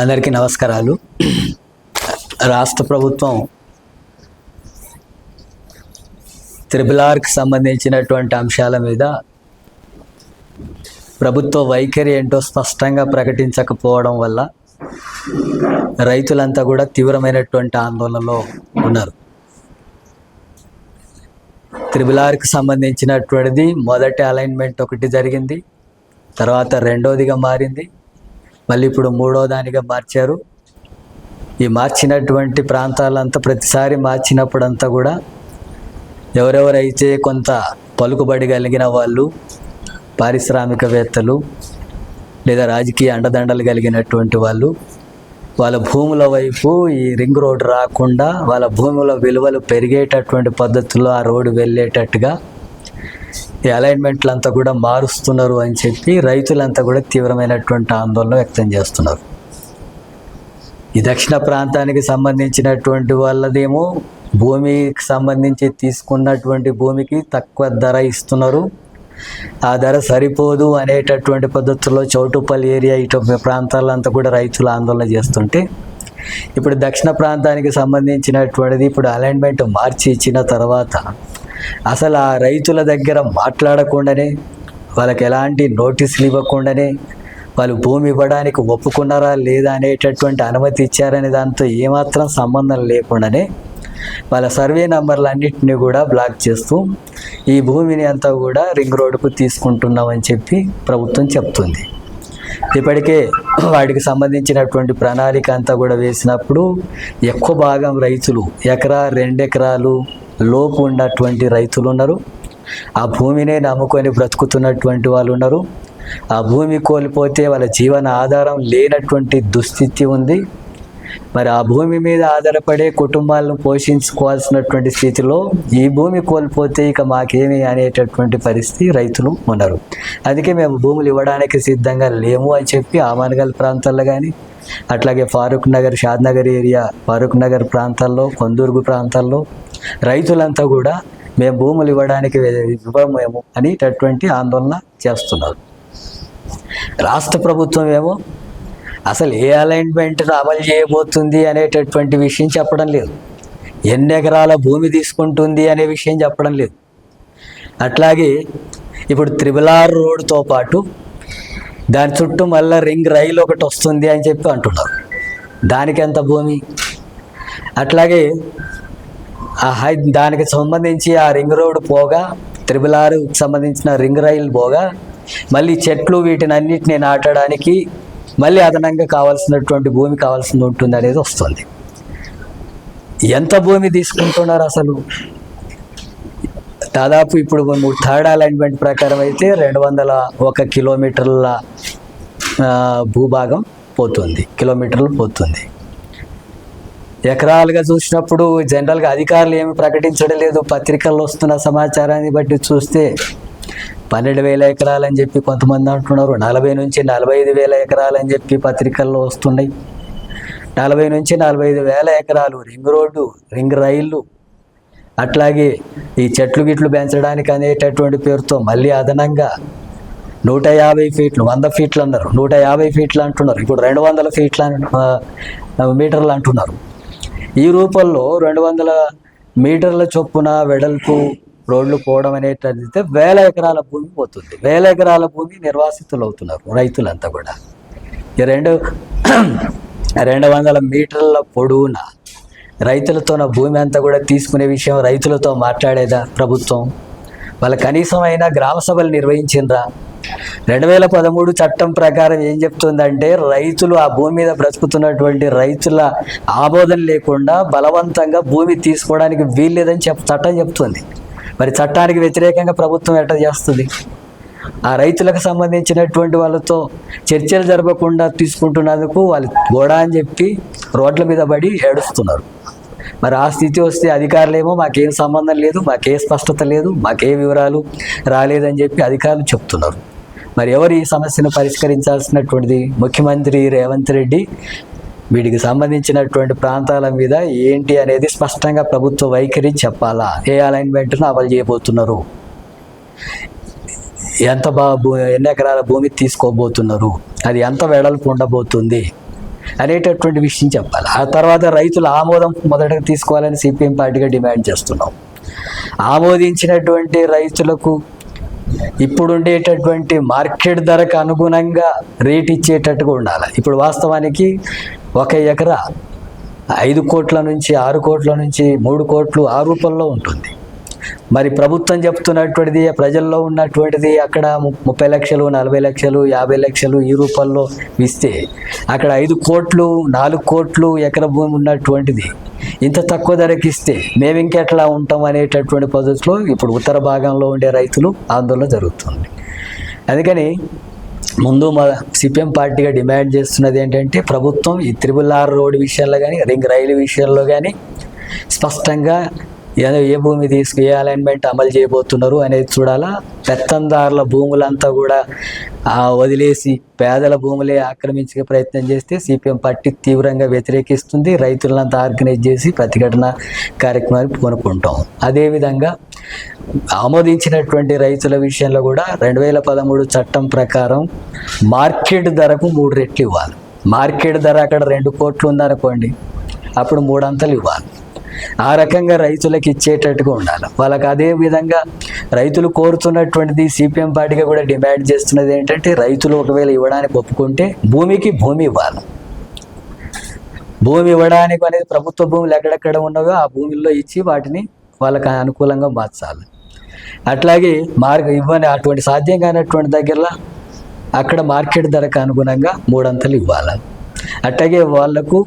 అందరికీ నమస్కారాలు. రాష్ట్ర ప్రభుత్వం త్రిబుల్ ఆర్కి సంబంధించినటువంటి అంశాల మీద ప్రభుత్వ వైఖరి ఏంటో స్పష్టంగా ప్రకటించకపోవడం వల్ల రైతులంతా కూడా తీవ్రమైనటువంటి ఆందోళనలో ఉన్నారు. త్రిబుల్ ఆర్కి సంబంధించినటువంటిది మొదటి అలైన్మెంట్ ఒకటి జరిగింది తర్వాత రెండోదిగా మారింది. మళ్ళీ ఇప్పుడు మూడో దానిగా మార్చారు. ఈ మార్చినటువంటి ప్రాంతాలంతా ప్రతిసారి మార్చినప్పుడంతా కూడా ఎవరెవరైతే కొంత పలుకుబడి కలిగిన వాళ్ళు పారిశ్రామికవేత్తలు లేదా రాజకీయ అండదండలు కలిగినటువంటి వాళ్ళు వాళ్ళ భూముల వైపు ఈ రింగ్ రోడ్ రాకుండా వాళ్ళ భూముల విలువలు పెరిగేటటువంటి పద్ధతుల్లో ఆ రోడ్డు వెళ్ళేటట్టుగా ఈ అలైన్మెంట్లు అంతా కూడా మారుస్తున్నారు అని చెప్పి రైతులంతా కూడా తీవ్రమైనటువంటి ఆందోళన వ్యక్తం చేస్తున్నారు. ఈ దక్షిణ ప్రాంతానికి సంబంధించినటువంటి వాళ్ళదేమో భూమికి సంబంధించి తీసుకున్నటువంటి భూమికి తక్కువ ధర ఇస్తున్నారు. ఆ ధర సరిపోదు అనేటటువంటి పద్ధతుల్లో చౌటుపల్లి ఏరియా ఇటు ప్రాంతాలంతా కూడా రైతులు ఆందోళన చేస్తుంటే ఇప్పుడు దక్షిణ ప్రాంతానికి సంబంధించినటువంటిది ఇప్పుడు అలైన్మెంట్ మార్చి ఇచ్చిన తర్వాత అసలు ఆ రైతుల దగ్గర మాట్లాడకుండానే వాళ్ళకి ఎలాంటి నోటీసులు ఇవ్వకుండానే వాళ్ళు భూమి ఇవ్వడానికి ఒప్పుకున్నారా లేదా అనేటటువంటి అనుమతి ఇచ్చారనే దాంతో ఏమాత్రం సంబంధం లేకుండానే వాళ్ళ సర్వే నంబర్లన్నింటినీ కూడా బ్లాక్ చేస్తూ ఈ భూమిని అంతా కూడా రింగ్ రోడ్డుకు తీసుకుంటున్నామని చెప్పి ప్రభుత్వం చెప్తుంది. ఇప్పటికే వాటికి సంబంధించినటువంటి ప్రణాళిక అంతా కూడా వేసినప్పుడు ఎక్కువ భాగం రైతులు ఎకరా రెండెకరాలు లోపు ఉన్నటువంటి రైతులు ఉన్నారు. ఆ భూమినే నమ్ముకొని బ్రతుకుతున్నటువంటి వాళ్ళు ఉన్నారు. ఆ భూమి కోల్పోతే వాళ్ళ జీవన ఆధారం లేనటువంటి దుస్థితి ఉంది. మరి ఆ భూమి మీద ఆధారపడే కుటుంబాలను పోషించుకోవాల్సినటువంటి స్థితిలో ఈ భూమి కోల్పోతే ఇక మాకేమి అనేటటువంటి పరిస్థితి రైతులు ఉన్నారు. అందుకే మేము భూములు ఇవ్వడానికి సిద్ధంగా లేము అని చెప్పి ఆమానగల్ ప్రాంతాల్లో కానీ అట్లాగే ఫారూక్ నగర్ షాద్ నగర్ ఏరియా ఫారూక్ నగర్ ప్రాంతాల్లో కొందూరుగు ప్రాంతాల్లో రైతులంతా కూడా మేము భూములు ఇవ్వడానికి ఇవ్వమేమో అనేటటువంటి ఆందోళన చేస్తున్నారు. రాష్ట్ర ప్రభుత్వం ఏమో అసలు ఏ అలైన్మెంట్ అమలు చేయబోతుంది అనేటటువంటి విషయం చెప్పడం లేదు. ఎన్ని ఎకరాల భూమి తీసుకుంటుంది అనే విషయం చెప్పడం లేదు. అట్లాగే ఇప్పుడు త్రిబులార్ రోడ్తో పాటు దాని చుట్టూ మళ్ళీ రింగ్ రైలు ఒకటి వస్తుంది అని చెప్పి అంటున్నారు. దానికి ఎంత భూమి? అట్లాగే దానికి సంబంధించి ఆ రింగ్ రోడ్ పోగా త్రిబుల్ ఆరుకి సంబంధించిన రింగ్ రైలు పోగా మళ్ళీ చెట్లు వీటిని అన్నిటిని నాటడానికి మళ్ళీ అదనంగా కావాల్సినటువంటి భూమి కావాల్సింది ఉంటుంది అనేది వస్తుంది. ఎంత భూమి తీసుకుంటున్నారు అసలు? దాదాపు ఇప్పుడు మూడు థర్డ్ అలైన్మెంట్ ప్రకారం అయితే రెండు వందల ఒక కిలోమీటర్ల భూభాగం పోతుంది కిలోమీటర్లు పోతుంది. ఎకరాలుగా చూసినప్పుడు జనరల్గా అధికారులు ఏమి ప్రకటించడం లేదు. పత్రికల్లో వస్తున్న సమాచారాన్ని బట్టి చూస్తే పన్నెండు వేల ఎకరాలని చెప్పి కొంతమంది అంటున్నారు. నలభై నుంచి నలభై ఐదు వేల ఎకరాలని చెప్పి పత్రికల్లో వస్తున్నాయి. నలభై నుంచి నలభై ఐదు వేల ఎకరాలు రింగ్ రోడ్డు రింగ్ రైళ్ళు అట్లాగే ఈ చెట్లు గిట్లు పెంచడానికి అనేటటువంటి పేరుతో మళ్ళీ అదనంగా నూట యాభై ఫీట్లు వంద ఫీట్లు అన్నారు. నూట యాభై ఫీట్లు అంటున్నారు. ఇప్పుడు రెండు వందల ఫీట్ల మీటర్లు అంటున్నారు. ఈ రూపంలో రెండు వందల మీటర్ల చొప్పున వెడల్పు రోడ్లు పోవడం అనేటైతే వేల ఎకరాల భూమి పోతుంది. వేల ఎకరాల భూమి నిర్వాసితులు అవుతున్నారు రైతులంతా కూడా. ఈ రెండు రెండు వందల మీటర్ల పొడవున రైతులతో నా భూమి అంతా కూడా తీసుకునే విషయం రైతులతో మాట్లాడేదా ప్రభుత్వం? వాళ్ళ కనీసం అయినా గ్రామ సభలు నిర్వహించిందా రెండు వేల పదమూడు చట్టం ప్రకారం ఏం చెప్తుందంటే రైతులు ఆ భూమి మీద బ్రతుకుతున్నటువంటి రైతుల ఆమోదం లేకుండా బలవంతంగా భూమి తీసుకోవడానికి వీల్లేదని చెప్ చట్టం చెప్తుంది. మరి చట్టానికి వ్యతిరేకంగా ప్రభుత్వం ఎట్లా చేస్తుంది? ఆ రైతులకు సంబంధించినటువంటి వాళ్ళతో చర్చలు జరగకుండా తీసుకుంటున్నందుకు వాళ్ళు గోడ అని చెప్పి రోడ్ల మీద పడి ఏడుస్తున్నారు. మరి ఆ స్థితి వస్తే అధికారులేమో మాకేం సంబంధం లేదు మాకే స్పష్టత లేదు మాకే వివరాలు రాలేదని చెప్పి అధికారులు చెప్తున్నారు. మరి ఎవరు ఈ సమస్యను పరిష్కరించాల్సినటువంటిది? ముఖ్యమంత్రి రేవంత్ రెడ్డి వీటికి సంబంధించినటువంటి ప్రాంతాల మీద ఏంటి అనేది స్పష్టంగా ప్రభుత్వ వైఖరి చెప్పాలా? ఏ అలైన్మెంట్ను అమలు చేయబోతున్నారు? ఎంత బా భూ ఎన్ని ఎకరాల భూమి తీసుకోబోతున్నారు? అది ఎంత వెడల్పు ఉండబోతుంది? అనేటటువంటి విషయం చెప్పాలి? ఆ తర్వాత రైతుల ఆమోదం మొదటగా తీసుకోవాలని సిపిఎం పార్టీగా డిమాండ్ చేస్తున్నాం. ఆమోదించినటువంటి రైతులకు ఇప్పుడుండేటటువంటి మార్కెట్ ధరకు అనుగుణంగా రేట్ ఇచ్చేటట్టుగా ఉండాలి. ఇప్పుడు వాస్తవానికి ఒక ఎకరా ఐదు కోట్ల నుంచి ఆరు కోట్ల నుంచి మూడు కోట్లు ఆ రూపంలో ఉంటుంది. మరి ప్రభుత్వం చెప్తున్నటువంటిది ప్రజల్లో ఉన్నటువంటిది అక్కడ ముప్పై లక్షలు నలభై లక్షలు యాభై లక్షలు ఈ రూపంలో ఇస్తే అక్కడ ఐదు కోట్లు నాలుగు కోట్లు ఎకర భూమి ఉన్నటువంటిది. ఇంత తక్కువ ధరకి ఇస్తే మేము ఇంకెట్లా ఉంటాం అనేటటువంటి పద్ధతిలో ఇప్పుడు ఉత్తర భాగంలో ఉండే రైతులు ఆందోళన జరుగుతుంది. అందుకని ముందు మా సిపిఎం పార్టీగా డిమాండ్ చేస్తున్నది ఏంటంటే ప్రభుత్వం ఈ త్రిబుల్ ఆర్ రోడ్ విషయంలో కానీ రింగ్ రైలు విషయంలో కానీ స్పష్టంగా ఏ- ఏ భూమి తీసుకు ఏ అలైన్మెంట్ అమలు చేయబోతున్నారు అనేది చూడాలా. పెత్తందారుల భూములంతా కూడా ఆ, వదిలేసి పేదల భూములే ఆక్రమించే ప్రయత్నం చేస్తే సిపిఎం పార్టీ తీవ్రంగా వ్యతిరేకిస్తుంది. రైతులంతా ఆర్గనైజ్ చేసి ప్రతిఘటన కార్యక్రమాన్ని పూనుకుంటాం. అదేవిధంగా ఆమోదించినటువంటి రైతుల విషయంలో కూడా రెండు వేల పదమూడు చట్టం ప్రకారం మార్కెట్ ధరకు మూడు రెట్లు ఇవ్వాలి. మార్కెట్ ధర అక్కడ రెండు కోట్లు ఉందనుకోండి అప్పుడు మూడంతలు ఇవ్వాలి. ఆ రకంగా రైతులకు ఇచ్చేటట్టుగా ఉండాలి. వాళ్ళకి అదే విధంగా రైతులు కోరుతున్నటువంటిది సిపిఎం పార్టీగా కూడా డిమాండ్ చేస్తున్నది ఏంటంటే రైతులు ఒకవేళ ఇవ్వడానికి ఒప్పుకుంటే భూమికి భూమి ఇవ్వాలి. భూమి ఇవ్వడానికి అనేది ప్రభుత్వ భూములు ఎక్కడెక్కడ ఉన్నాయో ఆ భూమిల్లో ఇచ్చి వాటిని వాళ్ళకి అనుకూలంగా మార్చాలి. అట్లాగే మార్గ ఇవ్వని అటువంటి సాధ్యం కానటువంటి దగ్గరలో అక్కడ మార్కెట్ ధరకు అనుగుణంగా మూడంతలు ఇవ్వాలి. అట్లాగే వాళ్ళకు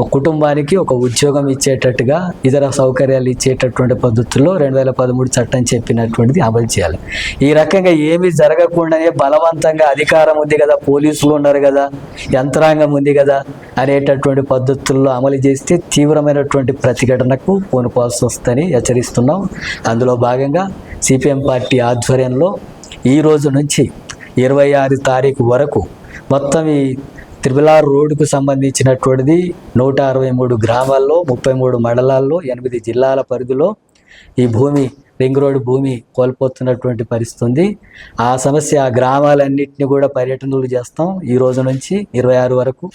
ఒక కుటుంబానికి ఒక ఉద్యోగం ఇచ్చేటట్టుగా ఇతర సౌకర్యాలు ఇచ్చేటటువంటి పద్ధతుల్లో రెండు వేల పదమూడు చట్టం చెప్పినటువంటిది అమలు చేయాలి. ఈ రకంగా ఏమీ జరగకుండానే బలవంతంగా అధికారం ఉంది కదా పోలీసులు ఉన్నారు కదా యంత్రాంగం ఉంది కదా అనేటటువంటి పద్ధతుల్లో అమలు చేస్తే తీవ్రమైనటువంటి ప్రతిఘటనకు పూనుకోవాల్సి వస్తుందని హెచ్చరిస్తున్నాం. అందులో భాగంగా సిపిఎం పార్టీ ఆధ్వర్యంలో ఈ రోజు నుంచి ఇరవై ఆరు తారీఖు వరకు మొత్తం ఈ త్రిబులార్ రోడ్డుకు సంబంధించినటువంటిది నూట అరవై మూడు గ్రామాల్లో ముప్పై మూడు మండలాల్లో ఎనిమిది జిల్లాల పరిధిలో ఈ భూమి రింగ్ రోడ్డు భూమి కోల్పోతున్నటువంటి పరిస్థితి ఉంది. ఆ సమస్య ఆ గ్రామాలన్నింటినీ కూడా పర్యటనలు చేస్తాం. ఈ రోజు నుంచి ఇరవై ఆరు వరకు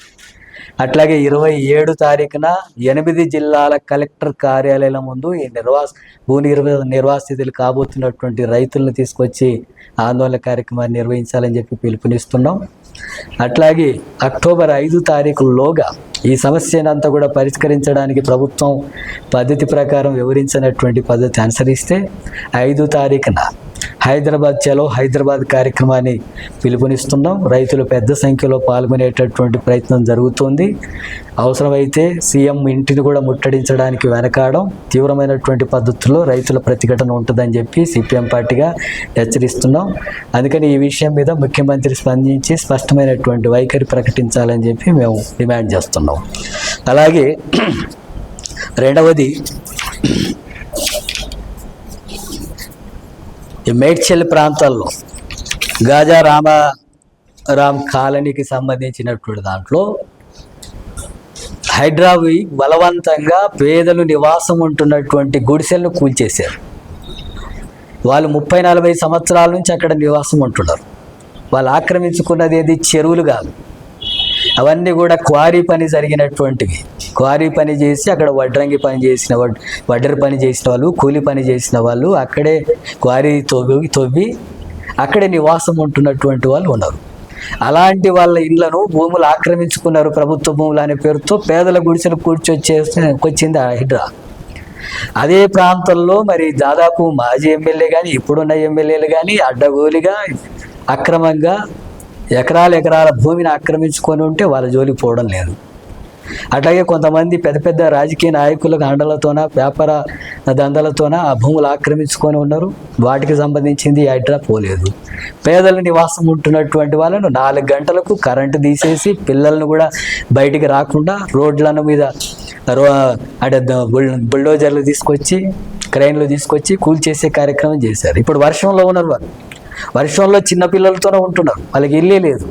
అట్లాగే ఇరవై ఏడు తారీఖున ఎనిమిది జిల్లాల కలెక్టర్ కార్యాలయాల ముందు ఈ నిర్వాస భూ నిర్వ నిర్వాసితులు కాబోతున్నటువంటి రైతులను తీసుకొచ్చి ఆందోళన కార్యక్రమాన్ని నిర్వహించాలని చెప్పి పిలుపునిస్తున్నాం. అట్లాగే అక్టోబర్ ఐదు తారీఖులోగా ఈ సమస్యను అంతా కూడా పరిష్కరించడానికి ప్రభుత్వం పద్ధతి ప్రకారం వివరించినటువంటి పద్ధతి అనుసరిస్తే ఐదు తారీఖున హైదరాబాద్ చలో హైదరాబాద్ కార్యక్రమాన్ని పిలుపునిస్తున్నాం. రైతులు పెద్ద సంఖ్యలో పాల్గొనేటటువంటి ప్రయత్నం జరుగుతుంది. అవసరమైతే సీఎం ఇంటిని కూడా ముట్టడించడానికి వెనకాడడం తీవ్రమైనటువంటి పద్ధతుల్లో రైతుల ప్రతిఘటన ఉంటుందని చెప్పి సిపిఎం పార్టీగా హెచ్చరిస్తున్నాం. అందుకని ఈ విషయం మీద ముఖ్యమంత్రి స్పందించి స్పష్టమైనటువంటి వైఖరి ప్రకటించాలని చెప్పి మేము డిమాండ్ చేస్తున్నాం. అలాగే రెండవది ఈ మేడ్చల్ ప్రాంతాల్లో గాజా రామ రామ్ కాలనీకి సంబంధించినటువంటి దాంట్లో హైడ్రావి బలవంతంగా పేదలు నివాసం ఉంటున్నటువంటి గుడిసెలను కూల్చేశారు. వాళ్ళు ముప్పై నలభై సంవత్సరాల నుంచి అక్కడ నివాసం ఉంటున్నారు. వాళ్ళు ఆక్రమించుకున్నది ఏది? చెరువులు కాదు. అవన్నీ కూడా క్వారీ పని జరిగినటువంటివి. క్వారీ పని చేసి అక్కడ వడ్రంగి పని చేసిన వడ్ వడ్డరి పని చేసిన వాళ్ళు కూలి పని చేసిన వాళ్ళు అక్కడే క్వారీ తవ్వి తవ్వి అక్కడే నివాసం ఉంటున్నటువంటి వాళ్ళు ఉన్నారు. అలాంటి వాళ్ళ ఇళ్ళను భూములు ఆక్రమించుకున్నారు ప్రభుత్వ భూములు అనే పేరుతో పేదల గుడిసెలు కూర్చొచ్చేస్తే వచ్చింది ఆ హిడ్రా. అదే ప్రాంతంలో మరి దాదాపు మాజీ ఎమ్మెల్యే కానీ ఇప్పుడున్న ఎమ్మెల్యేలు కానీ అడ్డగోలిగా అక్రమంగా ఎకరాల ఎకరాల భూమిని ఆక్రమించుకొని ఉంటే వాళ్ళ జోలికి పోవడం లేదు. అట్లాగే కొంతమంది పెద్ద పెద్ద రాజకీయ నాయకులకు అండలతోన వ్యాపార దందలతోన ఆ భూములు ఆక్రమించుకొని ఉన్నారు. వాటికి సంబంధించింది అడ్రా పోలేదు. పేదల నివాసం ఉంటున్నటువంటి వాళ్ళను నాలుగు గంటలకు కరెంటు తీసేసి పిల్లలను కూడా బయటికి రాకుండా రోడ్లను మీద రో అంటే బుల్డోజర్లు తీసుకొచ్చి క్రైన్లు తీసుకొచ్చి కూల్చేసే కార్యక్రమం చేశారు. ఇప్పుడు వర్షంలో ఉన్నారు వాళ్ళు. వర్షంలో చిన్నపిల్లలతోనే ఉంటున్నారు. వాళ్ళకి ఇల్లే లేదు.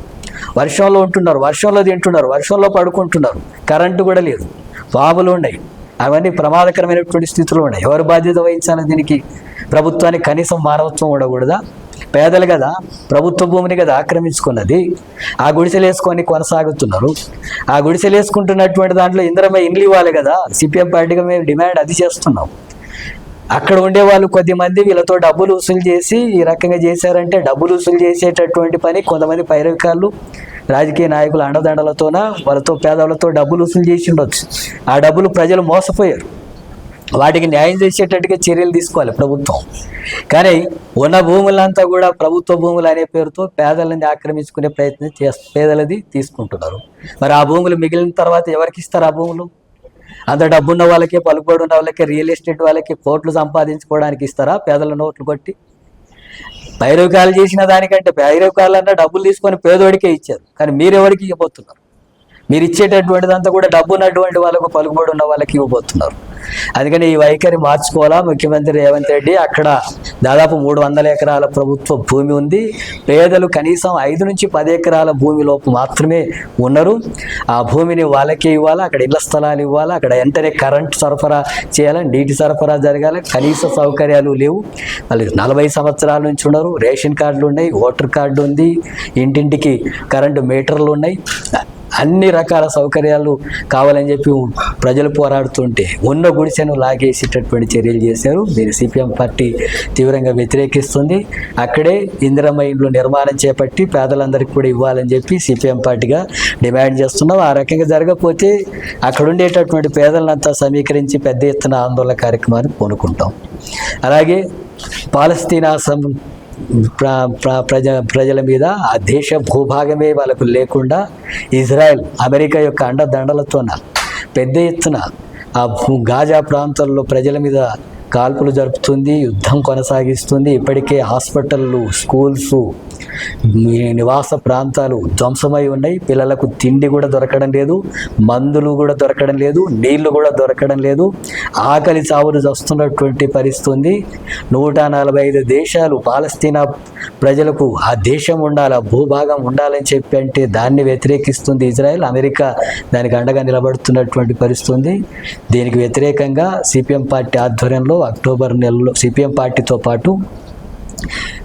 వర్షంలో ఉంటున్నారు వర్షంలో తింటున్నారు వర్షంలో పడుకుంటున్నారు. కరెంటు కూడా లేదు. బాబులు ఉన్నాయి. అవన్నీ ప్రమాదకరమైనటువంటి స్థితిలో ఉన్నాయి. ఎవరు బాధ్యత వహించాలి దీనికి? ప్రభుత్వానికి కనీసం మానవత్వం ఉండకూడదా? పేదలు కదా ప్రభుత్వ భూమిని కదా ఆక్రమించుకున్నది. ఆ గుడిసెలు వేసుకొని కొనసాగుతున్నారు. ఆ గుడిసెలు వేసుకుంటున్నటువంటి దాంట్లో ఇంద్రమే ఇండ్లు ఇవ్వాలి కదా. సిపిఎం పార్టీగా మేము డిమాండ్ అది చేస్తున్నాం. అక్కడ ఉండే వాళ్ళు కొద్ది మంది వీళ్ళతో డబ్బులు వసూలు చేసి ఈ రకంగా చేశారంటే డబ్బులు వసూలు చేసేటటువంటి పని కొంతమంది పైరవికాలు రాజకీయ నాయకుల అండదండలతోన వాళ్ళతో పేదవాళ్ళతో డబ్బులు వసూలు చేసి ఉండొచ్చు. ఆ డబ్బులు ప్రజలు మోసపోయారు. వాటికి న్యాయం చేసేటట్టుగా చర్యలు తీసుకోవాలి ప్రభుత్వం. కానీ ఉన్న భూములంతా కూడా ప్రభుత్వ భూములు అనే పేరుతో పేదలని ఆక్రమించుకునే ప్రయత్నం చేస్తారు పేదలది తీసుకుంటున్నారు. మరి ఆ భూములు మిగిలిన తర్వాత ఎవరికి ఇస్తారు ఆ భూములు? అంత డబ్బున్న వాళ్ళకి పలుకుబడి ఉన్న వాళ్ళకి రియల్ ఎస్టేట్ వాళ్ళకి కోట్లు సంపాదించుకోవడానికి ఇస్తారా? పేదల నోట్లు కొట్టి? పైరవకాలు చేసిన దానికంటే పైరవకాలన్నా డబ్బులు తీసుకొని పేదోడికే ఇచ్చారు. కానీ మీరెవరికి ఇవ్వబోతున్నారు? మీరు ఇచ్చేటటువంటిదంతా కూడా డబ్బు ఉన్నటువంటి వాళ్ళకు పలుకుబడి ఉన్న వాళ్ళకి ఇవ్వబోతున్నారు. అందుకని ఈ వైఖరి మార్చుకోవాలా? ముఖ్యమంత్రి రేవంత్ రెడ్డి అక్కడ దాదాపు మూడు వందల ఎకరాల ప్రభుత్వ భూమి ఉంది. పేదలు కనీసం ఐదు నుంచి పది ఎకరాల భూమిలోపు మాత్రమే ఉన్నారు. ఆ భూమిని వాళ్ళకే ఇవ్వాలా? అక్కడ ఇళ్ళ స్థలాలు ఇవ్వాలా? అక్కడ వెంటనే కరెంట్ సరఫరా చేయాలని నీటి సరఫరా జరగాలి కనీస సౌకర్యాలు లేవు. వాళ్ళు నలభై సంవత్సరాల నుంచి ఉన్నారు. రేషన్ కార్డులు ఉన్నాయి ఓటర్ కార్డు ఉంది. ఇంటింటికి కరెంటు మీటర్లు ఉన్నాయి. అన్ని రకాల సౌకర్యాలు కావాలని చెప్పి ప్రజలు పోరాడుతుంటే ఉన్న గుడిసెను లాగేసేటటువంటి చర్యలు చేశారు. దీన్ని సిపిఎం పార్టీ తీవ్రంగా వ్యతిరేకిస్తుంది. అక్కడే ఇందిరమ్మ ఇండ్లు నిర్మాణం చేపట్టి పేదలందరికీ కూడా ఇవ్వాలని చెప్పి సిపిఎం పార్టీగా డిమాండ్ చేస్తున్నాం. ఆ రకంగా జరగకపోతే అక్కడ ఉండేటటువంటి పేదలంతా సమీకరించి పెద్ద ఎత్తున ఆందోళన కార్యక్రమాన్ని పూనుకుంటాం. అలాగే పాలస్తీనా సం ప్రజ ప్రజల మీద ఆ దేశ భూభాగమే వాళ్ళకు లేకుండా ఇజ్రాయెల్ అమెరికా యొక్క అండదండలతోన పెద్ద ఎత్తున ఆ భూ- గాజా ప్రాంతాల్లో ప్రజల మీద కాల్పులు జరుపుతుంది యుద్ధం కొనసాగిస్తుంది. ఇప్పటికే హాస్పిటళ్ళు స్కూల్స్ నివాస ప్రాంతాలు ధ్వంసమై ఉన్నాయి. పిల్లలకు తిండి కూడా దొరకడం లేదు మందులు కూడా దొరకడం లేదు నీళ్ళు కూడా దొరకడం లేదు. ఆకలి చావులు వస్తున్నటువంటి పరిస్థితి ఉంది. నూట నలభై ఐదు దేశాలు పాలస్తీనా ప్రజలకు ఆ దేశం ఉండాలి ఆ భూభాగం ఉండాలని చెప్పి అంటే దాన్ని వ్యతిరేకిస్తుంది ఇజ్రాయెల్. అమెరికా దానికి అండగా నిలబడుతున్నటువంటి పరిస్థితి ఉంది. దీనికి వ్యతిరేకంగా సిపిఎం పార్టీ ఆధ్వర్యంలో అక్టోబర్ నెలలో సిపిఎం పార్టీతో పాటు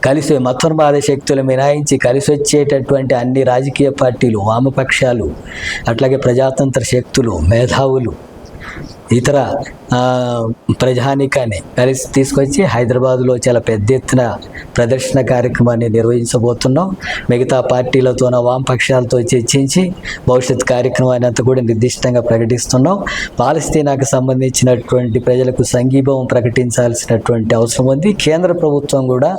కలిసి మతోన్మాద శక్తులు మినాయించి కలిసి వచ్చేటటువంటి అన్ని రాజకీయ పార్టీలు వామపక్షాలు అట్లాగే ప్రజాతంత్ర శక్తులు మేధావులు ఇతర ప్రజానికాన్ని కలిసి తీసుకొచ్చి హైదరాబాద్లో చాలా పెద్ద ఎత్తున ప్రదర్శన కార్యక్రమాన్ని నిర్వహించబోతున్నాం. మిగతా పార్టీలతోన వామపక్షాలతో చర్చించి భవిష్యత్ కార్యక్రమాన్ని అంతా కూడా నిర్దిష్టంగా ప్రకటిస్తున్నాం. పాలస్తీనాకు సంబంధించినటువంటి ప్రజలకు సంఘీభావం ప్రకటించాల్సినటువంటి అవసరం ఉంది. కేంద్ర ప్రభుత్వం కూడా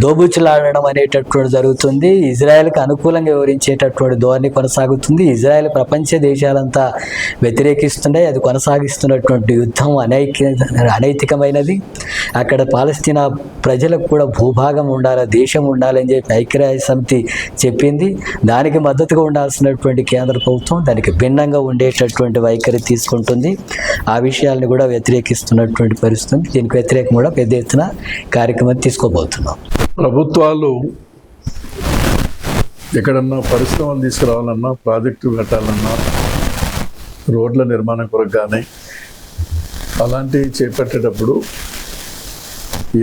దోబుచ్చులాడడం అనేటటువంటి జరుగుతుంది. ఇజ్రాయెల్కి అనుకూలంగా వివరించేటటువంటి ధోరణి కొనసాగుతుంది. ఇజ్రాయెల్ ప్రపంచ దేశాలంతా వ్యతిరేకిస్తున్నాయి అది కొనసాగిస్తున్నటువంటి యుద్ధం అనైక అనైతికమైనది. అక్కడ పాలస్తీనా ప్రజలకు కూడా భూభాగం ఉండాలి దేశం ఉండాలని చెప్పి ఐక్యరాజ్య సమితి చెప్పింది. దానికి మద్దతుగా ఉండాల్సినటువంటి కేంద్ర ప్రభుత్వం దానికి భిన్నంగా ఉండేటటువంటి వైఖరి తీసుకుంటుంది. ఆ విషయాలను కూడా వ్యతిరేకిస్తున్నటువంటి పరిస్థితి దీనికి వ్యతిరేకం కూడా పెద్ద ఎత్తున కార్యక్రమం తీసుకోబోతున్నాం. ప్రభుత్వాలు ఎక్కడన్నా పరిశ్రమలు తీసుకురావాలన్నా ప్రాజెక్టు కట్టాలన్నా రోడ్ల నిర్మాణం కొరకు కానీ అలాంటివి చేపట్టేటప్పుడు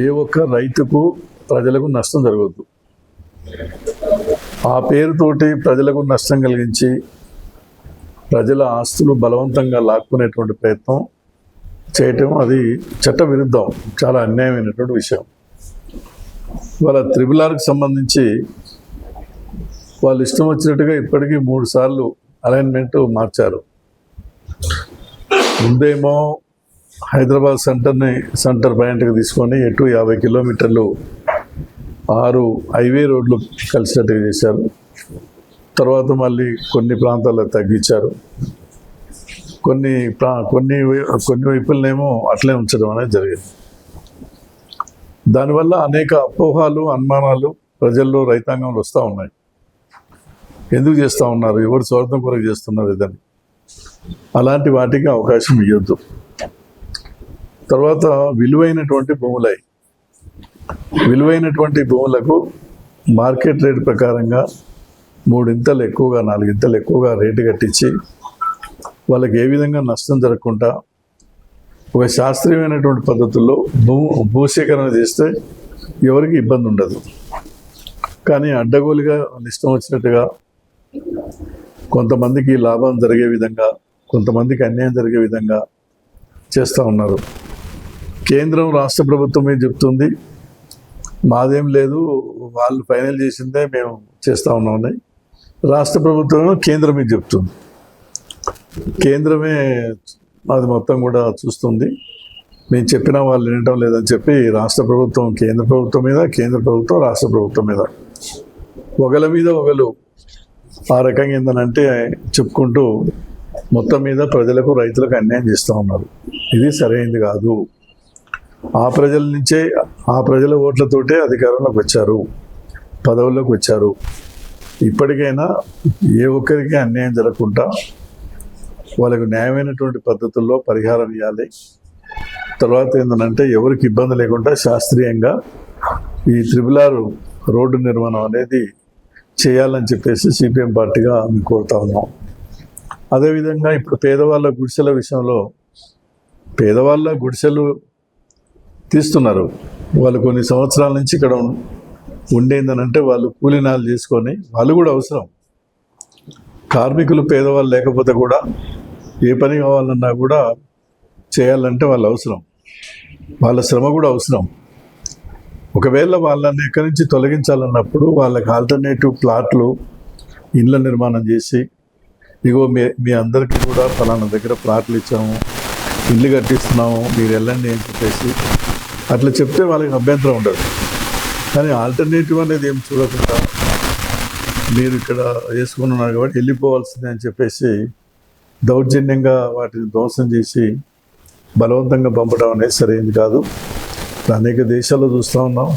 ఏ ఒక్క రైతుకు ప్రజలకు నష్టం జరగద్దు. ఆ పేరుతోటి ప్రజలకు నష్టం కలిగించి ప్రజల ఆస్తులు బలవంతంగా లాక్కునేటువంటి ప్రయత్నం చేయటం అది చట్ట విరుద్ధం చాలా అన్యాయమైనటువంటి విషయం. వాళ్ళ త్రిబుల్ ఆర్కి సంబంధించి వాళ్ళు ఇష్టం వచ్చినట్టుగా ఇప్పటికీ మూడు సార్లు అలైన్మెంట్ మార్చారు. ముందేమో హైదరాబాద్ సెంటర్ని సెంటర్ పాయింట్కి తీసుకొని ఎటు యాభై కిలోమీటర్లు ఆరు హైవే రోడ్లు కలిసినట్టుగా చేశారు. తర్వాత మళ్ళీ కొన్ని ప్రాంతాల్లో తగ్గించారు. కొన్ని ప్రా కొన్ని కొన్ని వైపులనేమో అట్లే ఉంచడం అనేది జరిగింది. దానివల్ల అనేక అపోహాలు అనుమానాలు ప్రజల్లో రైతాంగంలో వస్తూ ఉన్నాయి. ఎందుకు చేస్తూ ఉన్నారు? ఎవరు స్వార్థం కొరకు చేస్తున్నారు ఇదని. అలాంటి వాటికి అవకాశం ఇవ్వద్దు తర్వాత విలువైనటువంటి భూములై విలువైనటువంటి భూములకు మార్కెట్ రేట్ ప్రకారంగా మూడింతలు ఎక్కువగా నాలుగింతలు ఎక్కువగా రేటు కట్టించి వాళ్ళకి ఏ విధంగా నష్టం జరగకుండా ఒక శాస్త్రీయమైనటువంటి పద్ధతుల్లో భూ భూసేకరణ చేస్తే ఎవరికి ఇబ్బంది ఉండదు. కానీ అడ్డగోలుగా ఇష్టం వచ్చినట్టుగా కొంతమందికి లాభం జరిగే విధంగా కొంతమందికి అన్యాయం జరిగే విధంగా చేస్తూ ఉన్నారు. కేంద్రం రాష్ట్ర ప్రభుత్వమే చెప్తుంది? మాదేం లేదు వాళ్ళు ఫైనల్ చేసిందే మేము చేస్తూ ఉన్నామని రాష్ట్ర ప్రభుత్వం కేంద్రమే చెప్తుంది? కేంద్రమే అది మొత్తం కూడా చూస్తుంది. మేము చెప్పినా వాళ్ళు వినటం లేదని చెప్పి రాష్ట్ర ప్రభుత్వం కేంద్ర ప్రభుత్వం మీద కేంద్ర ప్రభుత్వం రాష్ట్ర ప్రభుత్వం మీద. ఒకల మీద ఒకరు ఆ రకంగా ఏందనంటే చెప్పుకుంటూ మొత్తం మీద ప్రజలకు రైతులకు అన్యాయం చేస్తూ ఉన్నారు. ఇది సరైనది కాదు. ఆ ప్రజల నుంచే ఆ ప్రజల ఓట్లతోటే అధికారంలోకి వచ్చారు. పదవుల్లోకి వచ్చారు. ఇప్పటికైనా ఏ ఒక్కరికి అన్యాయం జరగకుండా వాళ్ళకు న్యాయమైనటువంటి పద్ధతుల్లో పరిహారం ఇవ్వాలి తర్వాత ఏంటంటే ఎవరికి ఇబ్బంది లేకుండా శాస్త్రీయంగా ఈ త్రిబులారు ఆర్ రోడ్డు నిర్మాణం అనేది చేయాలని చెప్పేసి సిపిఎం పార్టీగా మేము కోరుతా ఉన్నాం. అదేవిధంగా ఇప్పుడు పేదవాళ్ళ గుడిసెల విషయంలో పేదవాళ్ళ గుడిసెలు తీస్తున్నారు. వాళ్ళు కొన్ని సంవత్సరాల నుంచి ఇక్కడ ఉండేందనంటే వాళ్ళు కూలినాలు చేసుకొని వాళ్ళు కూడా అవసరం. కార్మికులు పేదవాళ్ళు లేకపోతే కూడా ఏ పని కావాలన్నా కూడా చేయాలంటే వాళ్ళు అవసరం. వాళ్ళ శ్రమ కూడా అవసరం. ఒకవేళ వాళ్ళని ఎక్కడి నుంచి తొలగించాలన్నప్పుడు వాళ్ళకి ఆల్టర్నేటివ్ ప్లాట్లు ఇండ్ల నిర్మాణం చేసి ఇగో మీ మీ అందరికీ కూడా ఫలానా దగ్గర ప్లాట్లు ఇచ్చాము ఇల్లు కట్టిస్తున్నాము మీరు వెళ్ళండి అని చెప్పేసి అట్లా చెప్తే వాళ్ళకి అభ్యంతరం ఉండదు. కానీ ఆల్టర్నేటివ్ అనేది ఏం చూడకుండా మీరు ఇక్కడ వేసుకుని ఉన్నారు కాబట్టి వెళ్ళిపోవాల్సిందే అని చెప్పేసి దౌర్జన్యంగా వాటిని ధ్వంసం చేసి బలవంతంగా పంపడం అనేది సరైనది కాదు. అనేక దేశాల్లో చూస్తూ ఉన్నాం.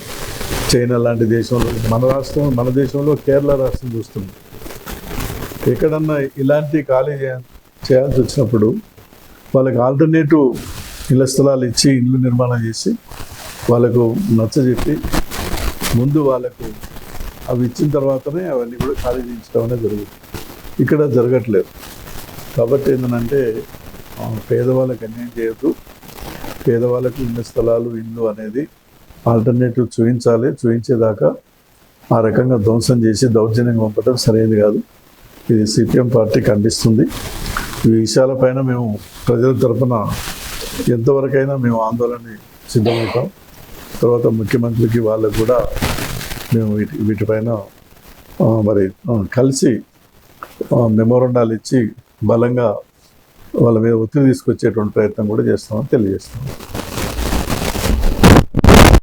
చైనా లాంటి దేశంలో మన రాష్ట్రం మన దేశంలో కేరళ రాష్ట్రం చూస్తుంది ఎక్కడన్నా ఇలాంటి ఖాళీ చేయాల్సి వచ్చినప్పుడు వాళ్ళకి ఆల్టర్నేటివ్ ఇళ్ళ స్థలాలు ఇచ్చి ఇల్లు నిర్మాణం చేసి వాళ్ళకు నచ్చజెప్పి ముందు వాళ్ళకు అవి ఇచ్చిన తర్వాతనే అవన్నీ కూడా ఖాళీ చేయించడం అనేది జరుగుతుంది. ఇక్కడ జరగట్లేదు. కాబట్టి ఏంటంటే పేదవాళ్ళకి అన్యాయం చేయొద్దు. పేదవాళ్ళకి ఇన్ని స్థలాలు ఇల్లు అనేది ఆల్టర్నేటివ్ చూపించాలి చూపించేదాకా ఆ రకంగా ధ్వంసం చేసి దౌర్జన్యంగా పంపడం సరైనది కాదు. ఇది సిపిఎం పార్టీ ఖండిస్తుంది. ఈ విషయాలపైన మేము ప్రజల తరఫున ఎంతవరకైనా మేము ఆందోళన సిద్ధమవుతాం. తర్వాత ముఖ్యమంత్రికి వాళ్ళకు కూడా మేము వీటి వీటిపైన మరి కలిసి మెమోరండాలు ఇచ్చి బలంగా వాళ్ళ మీద ఒత్తిడి తీసుకొచ్చేటువంటి ప్రయత్నం కూడా చేస్తామని తెలియజేస్తాం